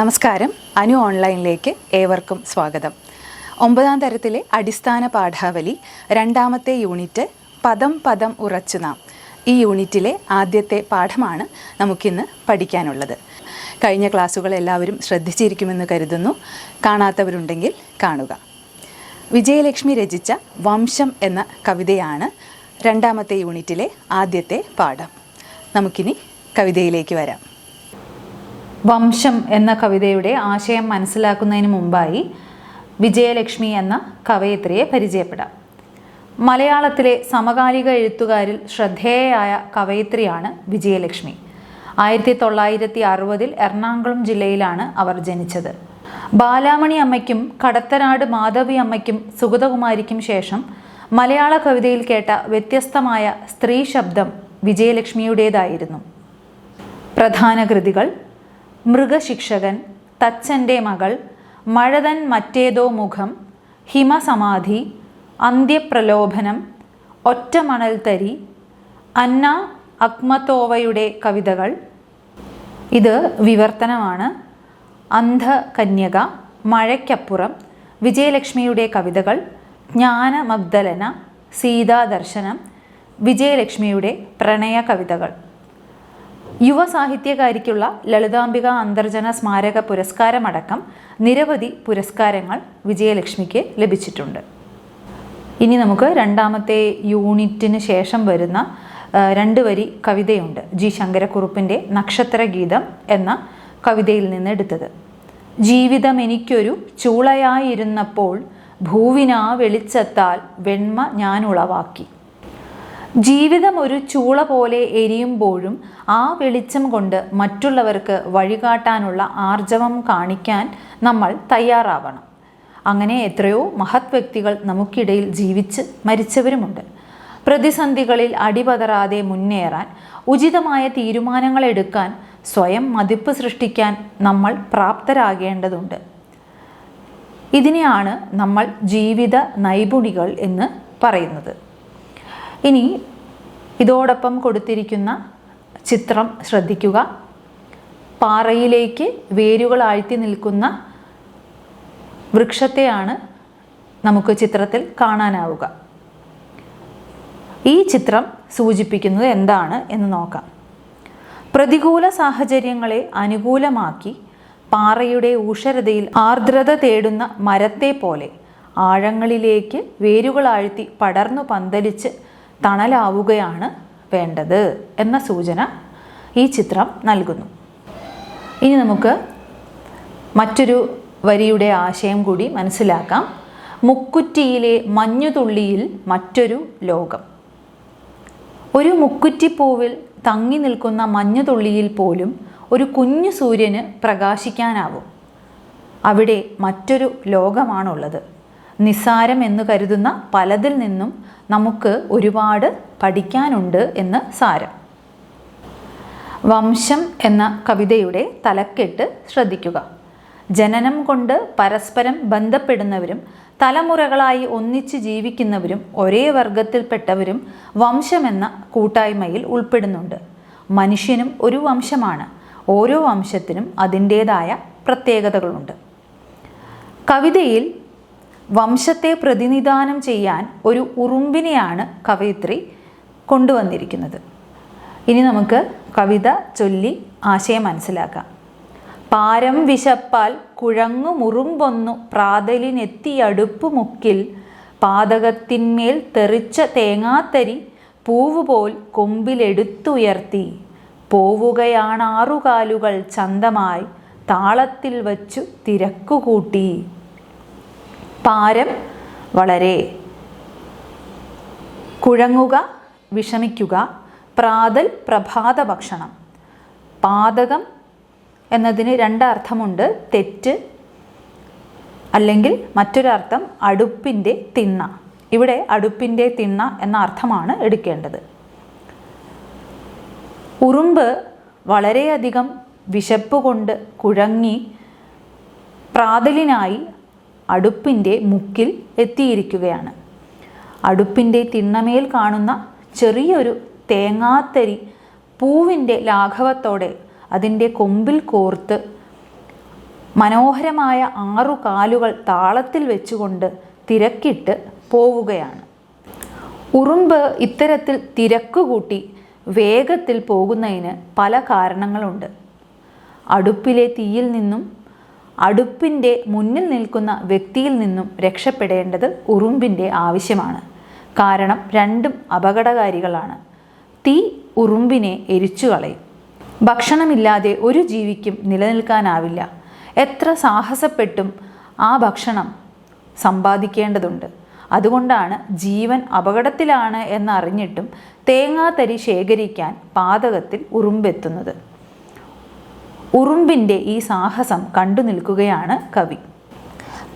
നമസ്കാരം. അനു ഓൺലൈനിലേക്ക് ഏവർക്കും സ്വാഗതം. ഒമ്പതാം തരത്തിലെ അടിസ്ഥാന പാഠാവലി രണ്ടാമത്തെ യൂണിറ്റ് പദം പദം ഉറച്ചു നാം. ഈ യൂണിറ്റിലെ ആദ്യത്തെ പാഠമാണ് നമുക്കിന്ന് പഠിക്കാനുള്ളത്. കഴിഞ്ഞ ക്ലാസ്സുകൾ എല്ലാവരും ശ്രദ്ധിച്ചിരിക്കുമെന്ന് കരുതുന്നു. കാണാത്തവരുണ്ടെങ്കിൽ കാണുക. വിജയലക്ഷ്മി രചിച്ച വംശം എന്ന കവിതയാണ് രണ്ടാമത്തെ യൂണിറ്റിലെ ആദ്യത്തെ പാഠം. നമുക്കിനി കവിതയിലേക്ക് വരാം. വംശം എന്ന കവിതയുടെ ആശയം മനസ്സിലാക്കുന്നതിന് മുമ്പായി വിജയലക്ഷ്മി എന്ന കവയിത്രിയെ പരിചയപ്പെടാം. മലയാളത്തിലെ സമകാലിക എഴുത്തുകാരിൽ ശ്രദ്ധേയയായ കവയിത്രിയാണ് വിജയലക്ഷ്മി. ആയിരത്തി തൊള്ളായിരത്തി അറുപതിൽ എറണാകുളം ജില്ലയിലാണ് അവർ ജനിച്ചത്. ബാലാമണി അമ്മയ്ക്കും കടത്തനാട് മാധവി അമ്മയ്ക്കും സുഗതകുമാരിക്കും ശേഷം മലയാള കവിതയിൽ കേട്ട വ്യത്യസ്തമായ സ്ത്രീ ശബ്ദം വിജയലക്ഷ്മിയുടേതായിരുന്നു. പ്രധാന കൃതികൾ മൃഗശിക്ഷകൻ തച്ചന്റെ മകൾ മഴതൻ മറ്റേതോ മുഖം ഹിമസമാധി അന്ത്യപ്രലോഭനം ഒറ്റമണൽത്തരി അന്ന അക്മത്തോവയുടെ കവിതകൾ. ഇത് വിവർത്തനമാണ്. അന്ധകന്യക മഴയ്ക്കപ്പുറം വിജയലക്ഷ്മിയുടെ കവിതകൾ ജ്ഞാനമഗ്ദലന സീതാദർശനം വിജയലക്ഷ്മിയുടെ പ്രണയ കവിതകൾ യുവ സാഹിത്യകാരിക്കുള്ള ലളിതാംബിക അന്തർജന സ്മാരക പുരസ്കാരമടക്കം നിരവധി പുരസ്കാരങ്ങൾ വിജയലക്ഷ്മിക്ക് ലഭിച്ചിട്ടുണ്ട്. ഇനി നമുക്ക് രണ്ടാമത്തെ യൂണിറ്റിന് ശേഷം വരുന്ന രണ്ട് വരി കവിതയുണ്ട്. ജി. ശങ്കരക്കുറുപ്പിന്റെ നക്ഷത്രഗീതം എന്ന കവിതയിൽ നിന്ന് എടുത്തത് ജീവിതം എനിക്കൊരു ചൂളയായിരുന്നപ്പോൾ ഭൂവിനാ വെളിച്ചത്താൽ വെണ്മ ഞാൻ ഉളവാക്കി. ജീവിതം ഒരു ചൂള പോലെ എരിയുമ്പോഴും ആ വെളിച്ചം കൊണ്ട് മറ്റുള്ളവർക്ക് വഴികാട്ടാനുള്ള ആർജവം കാണിക്കാൻ നമ്മൾ തയ്യാറാവണം. അങ്ങനെ എത്രയോ മഹത് വ്യക്തികൾ നമുക്കിടയിൽ ജീവിച്ച് മരിച്ചവരുമുണ്ട്. പ്രതിസന്ധികളിൽ അടിപതറാതെ മുന്നേറാൻ ഉചിതമായ തീരുമാനങ്ങൾ എടുക്കാൻ സ്വയം മതിപ്പ് സൃഷ്ടിക്കാൻ നമ്മൾ പ്രാപ്തരാകേണ്ടതുണ്ട്. ഇതിനെയാണ് നമ്മൾ ജീവിത നൈപുണികൾ എന്ന് പറയുന്നത്. ഇനി ഇതോടൊപ്പം കൊടുത്തിരിക്കുന്ന ചിത്രം ശ്രദ്ധിക്കുക. പാറയിലേക്ക് വേരുകൾ ആഴ്ത്തി നിൽക്കുന്ന വൃക്ഷത്തെയാണ് നമുക്ക് ചിത്രത്തിൽ കാണാനാവുക. ഈ ചിത്രം സൂചിപ്പിക്കുന്നത് എന്താണ് എന്ന് നോക്കാം. പ്രതികൂല സാഹചര്യങ്ങളെ അനുകൂലമാക്കി പാറയുടെ ഊഷരതയിൽ ആർദ്രത തേടുന്ന മരത്തെ പോലെ ആഴങ്ങളിലേക്ക് വേരുകളാഴ്ത്തി പടർന്നു പന്തലിച്ച് തണലാവുകയാണ് വേണ്ടത് എന്ന സൂചന ഈ ചിത്രം നൽകുന്നു. ഇനി നമുക്ക് മറ്റൊരു വരിയുടെ ആശയം കൂടി മനസ്സിലാക്കാം. മുക്കുറ്റിയിലെ മഞ്ഞുതുള്ളിയിൽ മറ്റൊരു ലോകം. ഒരു മുക്കുറ്റിപ്പൂവിൽ തങ്ങി നിൽക്കുന്ന മഞ്ഞുതുള്ളിയിൽ പോലും ഒരു കുഞ്ഞു സൂര്യന് പ്രകാശിക്കാനാവും. അവിടെ മറ്റൊരു ലോകമാണുള്ളത്. നിസ്സാരം എന്ന് കരുതുന്ന പലതിൽ നിന്നും നമുക്ക് ഒരുപാട് പഠിക്കാനുണ്ട് എന്ന് സാരം. വംശം എന്ന കവിതയുടെ തലക്കെട്ട് ശ്രദ്ധിക്കുക. ജനനം കൊണ്ട് പരസ്പരം ബന്ധപ്പെടുന്നവരും തലമുറകളായി ഒന്നിച്ച് ജീവിക്കുന്നവരും ഒരേ വർഗത്തിൽപ്പെട്ടവരും വംശമെന്ന കൂട്ടായ്മയിൽ ഉൾപ്പെടുന്നുണ്ട്. മനുഷ്യനും ഒരു വംശമാണ്. ഓരോ വംശത്തിനും അതിന്റേതായ പ്രത്യേകതകളുണ്ട്. കവിതയിൽ വംശത്തെ പ്രതിനിധാനം ചെയ്യാൻ ഒരു ഉറുമ്പിനെയാണ് കവയിത്രി കൊണ്ടുവന്നിരിക്കുന്നത്. ഇനി നമുക്ക് കവിത ചൊല്ലി ആശയം മനസ്സിലാക്കാം. പാരം വിശപ്പാൽ കുഴങ്ങു മുറുമ്പൊന്നു പ്രാതലിനെത്തിയടുപ്പ് മുക്കിൽ പാതകത്തിന്മേൽ തെറിച്ച തേങ്ങാത്തരി പൂവുപോൽ കൊമ്പിലെടുത്തുയർത്തി. പോവുകയാണാറുകാലുകൾ ചന്തമായി താളത്തിൽ വച്ചു തിരക്കുകൂട്ടി. പാരം വളരെ കുഴങ്ങുക വിഷമിക്കുക പ്രാതൽ പ്രഭാത ഭക്ഷണം. പാതകം എന്നതിന് രണ്ടർത്ഥമുണ്ട്. തെറ്റ് അല്ലെങ്കിൽ മറ്റൊരർത്ഥം അടുപ്പിന്റെ തിണ്ണ. ഇവിടെ അടുപ്പിന്റെ തിണ്ണ എന്ന അർത്ഥമാണ് എടുക്കേണ്ടത്. ഉറുമ്പ് വളരെയധികം വിശപ്പ് കൊണ്ട് കുഴങ്ങി പ്രാതലിനായി അടുപ്പിന്റെ മുക്കിൽ എത്തിയിരിക്കുകയാണ്. അടുപ്പിന്റെ തിണ്ണമേൽ കാണുന്ന ചെറിയൊരു തേങ്ങാത്തരി പൂവിന്റെ ലാഘവത്തോടെ അതിന്റെ കൊമ്പിൽ കോർത്ത് മനോഹരമായ ആറു കാലുകൾ താളത്തിൽ വെച്ചുകൊണ്ട് തിരക്കിട്ട് പോവുകയാണ്. ഉറുമ്പ് ഇത്തരത്തിൽ തിരക്കുകൂട്ടി വേഗത്തിൽ പോകുന്നതിന് പല കാരണങ്ങളുണ്ട്. അടുപ്പിലെ തീയിൽ നിന്നും അടുപ്പിന്റെ മുന്നിൽ നിൽക്കുന്ന വ്യക്തിയിൽ നിന്നും രക്ഷപ്പെടേണ്ടത് ഉറുമ്പിന്റെ ആവശ്യമാണ്. കാരണം രണ്ടും അപകടകാരികളാണ്. തീ ഉറുമ്പിനെ എരിച്ചു കളയും. ഭക്ഷണമില്ലാതെ ഒരു ജീവിക്കും നിലനിൽക്കാനാവില്ല. എത്ര സാഹസപ്പെട്ടും ആ ഭക്ഷണം സമ്പാദിക്കേണ്ടതുണ്ട്. അതുകൊണ്ടാണ് ജീവൻ അപകടത്തിലാണ് എന്നറിഞ്ഞിട്ടും തേങ്ങാത്തരി ശേഖരിക്കാൻ പാതകത്തിൽ ഉറുമ്പെത്തുന്നത്. ഉറുമ്പിന്റെ ഈ സാഹസം കണ്ടു നിൽക്കുകയാണ് കവി.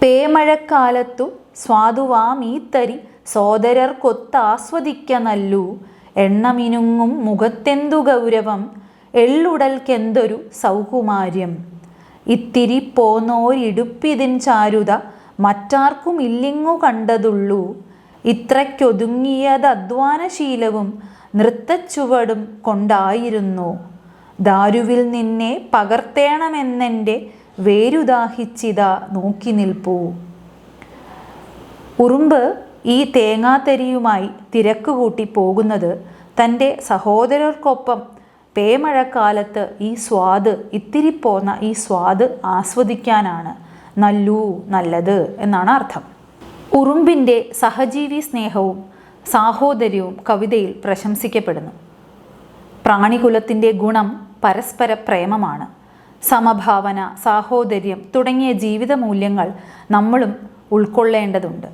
പേമഴക്കാലത്തു സ്വാതുവാമീത്തരി സോദരർക്കൊത്താസ്വദിക്ക നല്ലു എണ്ണമിനുങ്ങും മുഖത്തെന്തു ഗൗരവം? എള്ളുടൽക്കെന്തൊരു സൗകുമാര്യം? ഇത്തിരി പോന്നോരിടുപ്പിതിൻ ചാരുത മറ്റാർക്കും ഇല്ലിങ്ങു കണ്ടതുള്ളൂ. ഇത്രയ്ക്കൊതുങ്ങിയതധ്വാനശീലവും നൃത്തച്ചുവടും കൊണ്ടായിരുന്നു. ദാരുവിൽ നിന്നെ പകർത്തേണമെന്നെന്റെ വേരുദാഹിച്ചിത നോക്കി നിൽപ്പൂ. ഉറുമ്പ് ഈ തേങ്ങാത്തരിയുമായി തിരക്ക് കൂട്ടി പോകുന്നത് തന്റെ സഹോദരർക്കൊപ്പം പേമഴക്കാലത്ത് ഈ സ്വാദ് ഇത്തിരി പോന്ന ഈ സ്വാദ് ആസ്വദിക്കാനാണ്. നല്ലൂ നല്ലത് എന്നാണ് അർത്ഥം. ഉറുമ്പിന്റെ സഹജീവി സ്നേഹവും സാഹോദര്യവും കവിതയിൽ പ്രശംസിക്കപ്പെടുന്നു. പ്രാണികുലത്തിന്റെ ഗുണം പരസ്പര പ്രേമമാണ്. സമഭാവന സാഹോദര്യം തുടങ്ങിയ ജീവിത മൂല്യങ്ങൾ നമ്മളും ഉൾക്കൊള്ളേണ്ടതുണ്ട്.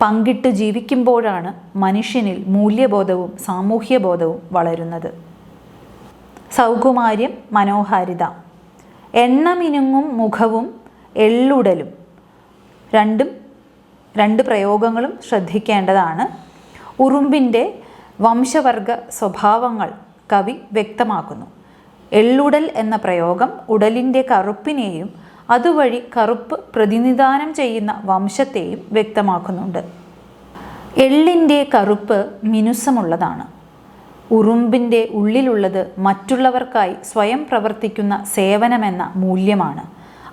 പങ്കിട്ട് ജീവിക്കുമ്പോഴാണ് മനുഷ്യനിൽ മൂല്യബോധവും സാമൂഹ്യബോധവും വളരുന്നത്. സൗകുമാര്യം മനോഹാരിത. എണ്ണമിനുങ്ങും മുഖവും എള്ളുടലും. രണ്ടും രണ്ട് പ്രയോഗങ്ങളും ശ്രദ്ധിക്കേണ്ടതാണ്. ഉറുമ്പിന്റെ വംശവർഗ സ്വഭാവങ്ങൾ കവി വ്യക്തമാക്കുന്നു. എള്ളുടൽ എന്ന പ്രയോഗം ഉടലിന്റെ കറുപ്പിനെയും അതുവഴി കറുപ്പ് പ്രതിനിധാനം ചെയ്യുന്ന വംശത്തെയും വ്യക്തമാക്കുന്നുണ്ട്. എള്ളിന്റെ കറുപ്പ് മിനുസമുള്ളതാണ്. ഉറുമ്പിന്റെ ഉള്ളിലുള്ളത് മറ്റുള്ളവർക്കായി സ്വയം പ്രവർത്തിക്കുന്ന സേവനമെന്ന മൂല്യമാണ്.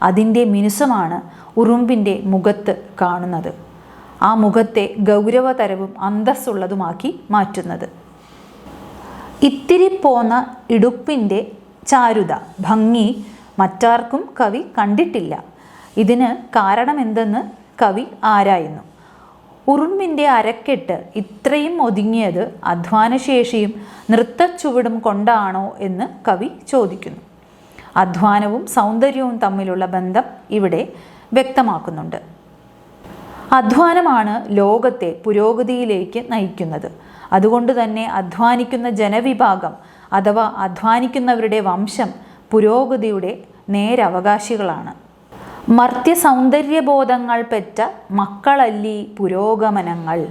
അതിന്റെ മിനുസമാണ് ഉറുമ്പിന്റെ മുഖത്ത് കാണുന്നത്. ആ മുഖത്തെ ഗൗരവതരവും അന്തസ്സുള്ളതുമാക്കി മാറ്റുന്നത്. ഇത്തിരി പോന്ന ഇടുപ്പിന്റെ ചാരുത ഭംഗി മറ്റാർക്കും കവി കണ്ടിട്ടില്ല. ഇതിന് കാരണമെന്തെന്ന് കവി ആരായുന്നു? ഉറുമ്പിന്റെ അരക്കെട്ട് ഇത്രയും ഒതുങ്ങിയത് അധ്വാനശേഷിയും നൃത്തച്ചുവടും കൊണ്ടാണോ എന്ന് കവി ചോദിക്കുന്നു. അധ്വാനവും സൗന്ദര്യവും തമ്മിലുള്ള ബന്ധം ഇവിടെ വ്യക്തമാക്കുന്നുണ്ട്. അധ്വാനമാണ് ലോകത്തെ പുരോഗതിയിലേക്ക് നയിക്കുന്നത്. അതുകൊണ്ട് തന്നെ അധ്വാനിക്കുന്ന ജനവിഭാഗം അഥവാ അധ്വാനിക്കുന്നവരുടെ വംശം പുരോഗതിയുടെ നേരവകാശികളാണ്. മർത്യ സൗന്ദര്യബോധങ്ങൾ പെറ്റ മക്കളല്ലി പുരോഗമനങ്ങൾ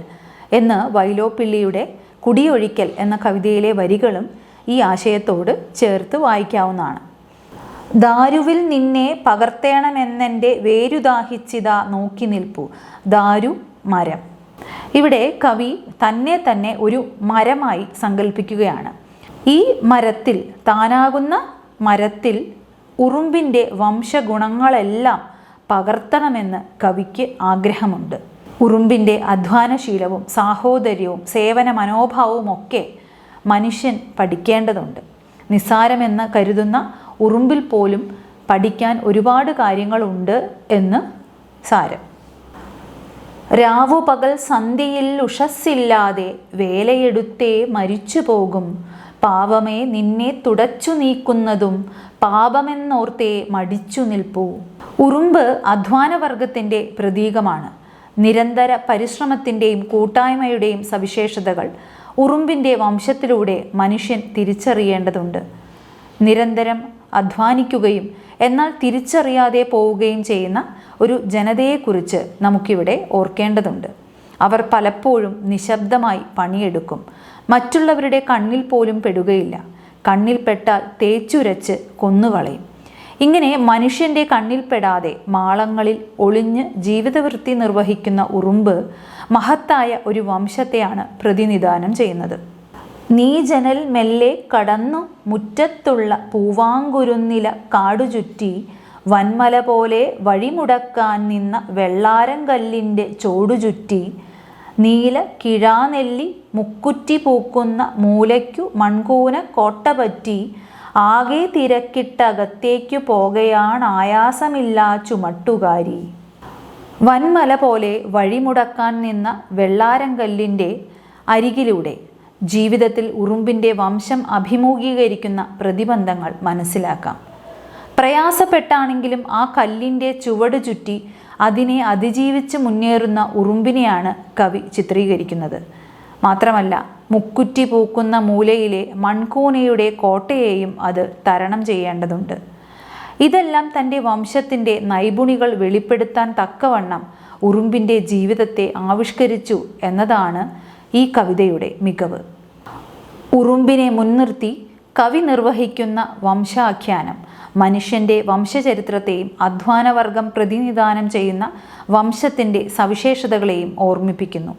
എന്ന് വൈലോപ്പിള്ളിയുടെ കുടിയൊഴിക്കൽ എന്ന കവിതയിലെ വരികളും ഈ ആശയത്തോട് ചേർത്ത് വായിക്കാവുന്നതാണ്. ദാരുവിൽ നിന്നെ പകർത്തേണമെന്നെന്റെ വേരുദാഹിച്ചിത നോക്കി നിൽപ്പു. ദാരു മരം. ഇവിടെ കവി തന്നെ തന്നെ ഒരു മരമായി സങ്കല്പിക്കുകയാണ് ഈ മരത്തിൽ താനാകുന്ന മരത്തിൽ ഉറുമ്പിന്റെ വംശഗുണങ്ങളെല്ലാം പകർത്തണമെന്ന് കവിക്ക് ആഗ്രഹമുണ്ട്. ഉറുമ്പിന്റെ അധ്വാനശീലവും സാഹോദര്യവും സേവന മനോഭാവവും ഒക്കെ മനുഷ്യൻ പഠിക്കേണ്ടതുണ്ട്. നിസ്സാരമെന്ന് കരുതുന്ന ഉറുമ്പിൽ പോലും പഠിക്കാൻ ഒരുപാട് കാര്യങ്ങളുണ്ട് എന്ന് സാരം. രാവു പകൽ സന്ധ്യയിൽ ഉഷസ്സില്ലാതെ വേലയെടുത്തേ മരിച്ചു പോകും. പാവമേ നിന്നെ തുടച്ചു നീക്കുന്നതും പാപമെന്നോർത്തേ മടിച്ചു നിൽപ്പൂ. ഉറുമ്പ് അധ്വാനവർഗത്തിന്റെ പ്രതീകമാണ്. നിരന്തര പരിശ്രമത്തിന്റെയും കൂട്ടായ്മയുടെയും സവിശേഷതകൾ ഉറുമ്പിന്റെ വംശത്തിലൂടെ മനുഷ്യൻ തിരിച്ചറിയേണ്ടതുണ്ട്. നിരന്തരം അധ്വാനിക്കുകയും എന്നാൽ തിരിച്ചറിയാതെ പോവുകയും ചെയ്യുന്ന ഒരു ജനതയെക്കുറിച്ച് നമുക്കിവിടെ ഓർക്കേണ്ടതുണ്ട്. അവർ പലപ്പോഴും നിശബ്ദമായി പണിയെടുക്കും. മറ്റുള്ളവരുടെ കണ്ണിൽ പോലും പെടുകയില്ല. കണ്ണിൽപ്പെട്ടാൽ തേച്ചുരച്ച് കൊന്നുകളയും. ഇങ്ങനെ മനുഷ്യന്റെ കണ്ണിൽപ്പെടാതെ മാളങ്ങളിൽ ഒളിഞ്ഞ് ജീവിതവൃത്തി നിർവഹിക്കുന്ന ഉറുമ്പ് മഹത്തായ ഒരു വംശത്തെയാണ് പ്രതിനിധാനം ചെയ്യുന്നത്. നീ ജനൽ മെല്ലെ കടന്നു മുറ്റത്തുള്ള പൂവാങ്കുരുന്നില കാടുചുറ്റി വൻമല പോലെ വഴിമുടക്കാൻ നിന്ന വെള്ളാരം കല്ലിന്റെ ചോടുചുറ്റി നീല കിഴാനെല്ലി മുക്കുറ്റി പൂക്കുന്ന മൂലയ്ക്കു മൺകൂന കോട്ട പറ്റി ആകെ തിരക്കിട്ടകത്തേക്കു പോകയാണ് ആയാസമില്ലാ ചുമട്ടുകാരി. വൻമല പോലെ വഴിമുടക്കാൻ നിന്ന വെള്ളാരങ്കല്ലിന്റെ അരികിലൂടെ ജീവിതത്തിൽ ഉറുമ്പിന്റെ വംശം അഭിമുഖീകരിക്കുന്ന പ്രതിബന്ധങ്ങൾ മനസ്സിലാക്കാം. പ്രയാസപ്പെട്ടാണെങ്കിലും ആ കല്ലിന്റെ ചുവട് ചുറ്റി അതിനെ അതിജീവിച്ച് മുന്നേറുന്ന ഉറുമ്പിനെയാണ് കവി ചിത്രീകരിക്കുന്നത്. മാത്രമല്ല മുക്കുറ്റി പൂക്കുന്ന മൂലയിലെ മൺകൂനയുടെ കോട്ടയെയും അത് തരണം ചെയ്യേണ്ടതുണ്ട്. ഇതെല്ലാം തന്റെ വംശത്തിന്റെ നൈപുണികൾ വെളിപ്പെടുത്താൻ തക്കവണ്ണം ഉറുമ്പിന്റെ ജീവിതത്തെ ആവിഷ്കരിച്ചു എന്നതാണ് ഈ കവിതയുടെ മികവ്. ഉറുമ്പിനെ മുൻനിർത്തി കവി നിർവഹിക്കുന്ന വംശാഖ്യാനം മനുഷ്യന്റെ വംശചരിത്രത്തെയും അധ്വാനവർഗം പ്രതിനിധാനം ചെയ്യുന്ന വംശത്തിന്റെ സവിശേഷതകളെയും ഓർമ്മിപ്പിക്കുന്നു.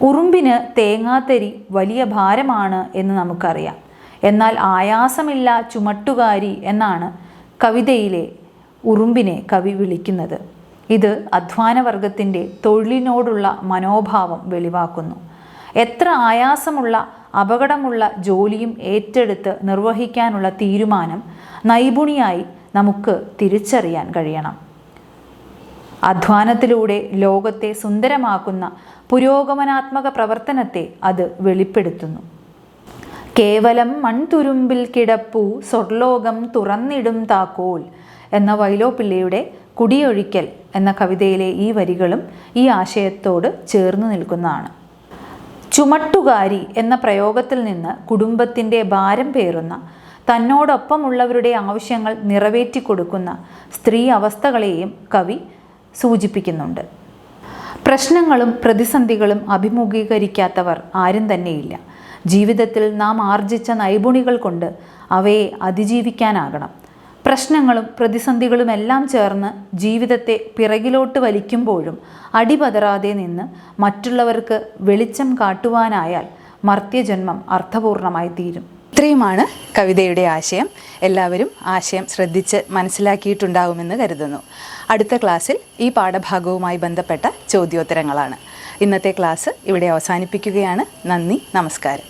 ഉറുമ്പിന് തേങ്ങാത്തരി വലിയ ഭാരമാണ് എന്ന് നമുക്കറിയാം. എന്നാൽ ആയാസമില്ല ചുമട്ടുകാരി എന്നാണ് കവിതയിലെ ഉറുമ്പിനെ കവി വിളിക്കുന്നത്. ഇത് അധ്വാനവർഗത്തിന്റെ തൊഴിലിനോടുള്ള മനോഭാവം വെളിവാക്കുന്നു. എത്ര ആയാസമുള്ള അപകടമുള്ള ജോലിയും ഏറ്റെടുത്ത് നിർവഹിക്കാനുള്ള തീരുമാനം നൈപുണിയായി നമുക്ക് തിരിച്ചറിയാൻ കഴിയണം. അധ്വാനത്തിലൂടെ ലോകത്തെ സുന്ദരമാക്കുന്ന പുരോഗമനാത്മക പ്രവർത്തനത്തെ അത് വെളിപ്പെടുത്തുന്നു. കേവലം മൺതുരുമ്പിൽ കിടപ്പു സ്വർലോകം തുറന്നിടും താക്കോൽ എന്ന വൈലോപ്പിള്ളിയുടെ കുടിയൊഴിക്കൽ എന്ന കവിതയിലെ ഈ വരികളും ഈ ആശയത്തോട് ചേർന്ന് നിൽക്കുന്നതാണ്. ചുമട്ടുകാരി എന്ന പ്രയോഗത്തിൽ നിന്ന് കുടുംബത്തിന്റെ ഭാരം പേറുന്ന തന്നോടൊപ്പമുള്ളവരുടെ ആവശ്യങ്ങൾ നിറവേറ്റി കൊടുക്കുന്ന സ്ത്രീ അവസ്ഥകളെയും കവി സൂചിപ്പിക്കുന്നുണ്ട്. പ്രശ്നങ്ങളും പ്രതിസന്ധികളും അഭിമുഖീകരിക്കാത്തവർ ആരും തന്നെയില്ല. ജീവിതത്തിൽ നാം ആർജിച്ച നൈപുണികൾ കൊണ്ട് അവയെ അതിജീവിക്കാനാകണം. പ്രശ്നങ്ങളും പ്രതിസന്ധികളുമെല്ലാം ചേർന്ന് ജീവിതത്തെ പിറകിലോട്ട് വലിക്കുമ്പോഴും അടിപതറാതെ നിന്ന് മറ്റുള്ളവർക്ക് വെളിച്ചം കാട്ടുവാനായാൽ മർത്യജന്മം അർത്ഥപൂർണമായി തീരും ഇത്രയുമാണ് കവിതയുടെ ആശയം. എല്ലാവരും ആശയം ശ്രദ്ധിച്ച് മനസ്സിലാക്കിയിട്ടുണ്ടാകുമെന്ന് കരുതുന്നു. അടുത്ത ക്ലാസ്സിൽ ഈ പാഠഭാഗവുമായി ബന്ധപ്പെട്ട ചോദ്യോത്തരങ്ങളാണ്. ഇന്നത്തെ ക്ലാസ് ഇവിടെ അവസാനിപ്പിക്കുകയാണ്. നന്ദി നമസ്കാരം.